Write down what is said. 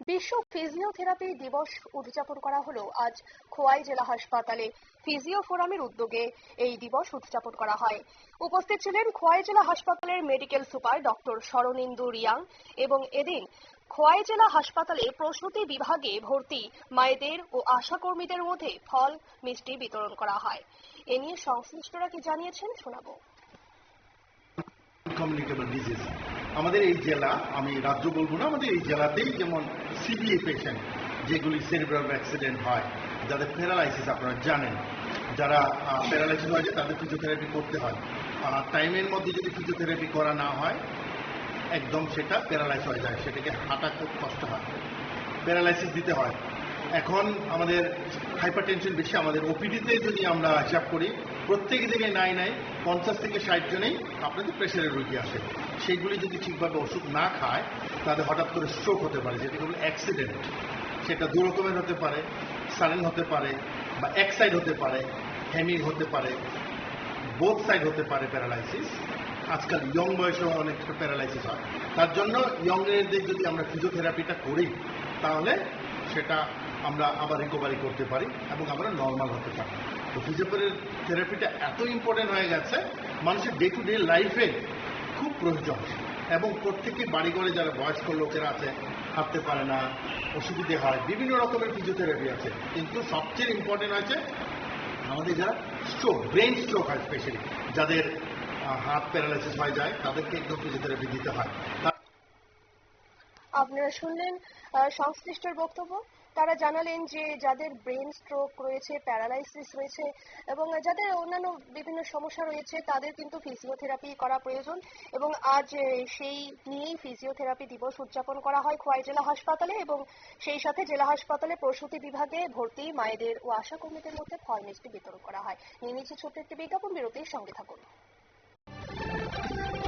বিশ্ব ফিজিওথেরাপি দিবস উদযাপন করা হলো আজ খোয়াই জেলা হাসপাতালে। ফিজিও ফোরামের উদ্যোগে এই দিবস উদযাপন করা হয়। উপস্থিত ছিলেন খোয়াই জেলা হাসপাতালের medical super doctor Sharanindu Reang এবং এদিন খোয়াই জেলা হাসপাতালে প্রসূতি বিভাগে ভর্তি মায়েদের ও আশাকর্মীদের মধ্যে ফল মিষ্টি বিতরণ করা হয়। এ নিয়ে সংশ্লিষ্টরা কি জানিয়েছেন শোনাবো। আমাদের এই জেলা, আমি রাজ্য বলব না, আমাদের এই জেলাতেই যেমন সিবিএ পেশেন্ট যেগুলি সেরিব্রাল অ্যাক্সিডেন্ট হয়, যাদের প্যারালাইসিস আপনারা জানেন, যারা প্যারালাইসিস হয়ে যায় তাদের ফিজিওথেরাপি করতে হয়। টাইমের মধ্যে যদি ফিজিওথেরাপি করা না হয়, একদম সেটা প্যারালাইস হয়ে যায়, সেটাকে হাঁটা খুব কষ্ট হয়। প্যারালাইসিস দিতে হয়। এখন আমাদের হাইপার টেনশন বেশি, আমাদের ওপিডিতে যদি আমরা হিসাব করি, প্রত্যেক দিনে নাই নাই, পঞ্চাশ থেকে ষাট জনেই আপনাদের প্রেশারের রোগী আসে। সেইগুলি যদি ঠিকভাবে ওষুধ না খায় তাদের হঠাৎ করে স্ট্রোক হতে পারে, যেটাকে বলে অ্যাক্সিডেন্ট সেটা দু রকমের হতে পারে সাডেন হতে পারে, বা এক সাইড হতে পারে হেমি হতে পারে বোথ সাইড হতে পারে প্যারালাইসিস আজকাল ইয়ং বয়সেও অনেক প্যারালাইসিস হয়। তার জন্য ইয়ং এদের যদি আমরা ফিজিওথেরাপিটা করি, তাহলে সেটা আমরা আবার রিকভারি করতে পারি এবং আমরা নর্মাল হতে পারি। তো ফিজিওথেরাপিটা এত ইম্পর্টেন্ট হয়ে গেছে, মানুষের ডে টু ডে লাইফে খুব প্রয়োজন। এবং প্রত্যেকে বাড়িঘরে যারা বয়স্ক লোকেরা আছে, হাঁটতে পারে না, অসুবিধে হয়, বিভিন্ন রকমের ফিজিওথেরাপি আছে। কিন্তু সবচেয়ে ইম্পর্টেন্ট হয়েছে আমাদের যারা স্ট্রোক ব্রেন স্ট্রোক হয় স্পেশালি যাদের হাত প্যারালাইসিস হয়ে যায়, তাদেরকে একদম ফিজিওথেরাপি দিতে হয়। আপনারা শুনলেন আহ, সংশ্লিষ্টর বক্তব্য। তারা জানালেন যে যাদের ব্রেন স্ট্রোক রয়েছে প্যারালাইসিস রয়েছে এবং যাদের অন্যান্য বিভিন্ন সমস্যা রয়েছে তাদের কিন্তু ফিজিওথেরাপি করা প্রয়োজন। এবং আজ সেই নিয়েই ফিজিওথেরাপি দিবস উদযাপন করা হয় খোয়াই জেলা হাসপাতালে এবং সেই সাথে জেলা হাসপাতালে প্রসূতি বিভাগে ভর্তি মায়েদের ও আশাকর্মীদের মধ্যে ফল মিষ্টি বিতরণ করা হয়। নিয়ে নিচ্ছে ছোট্ট একটি বিজ্ঞাপন বিরতির সঙ্গে থাকুন।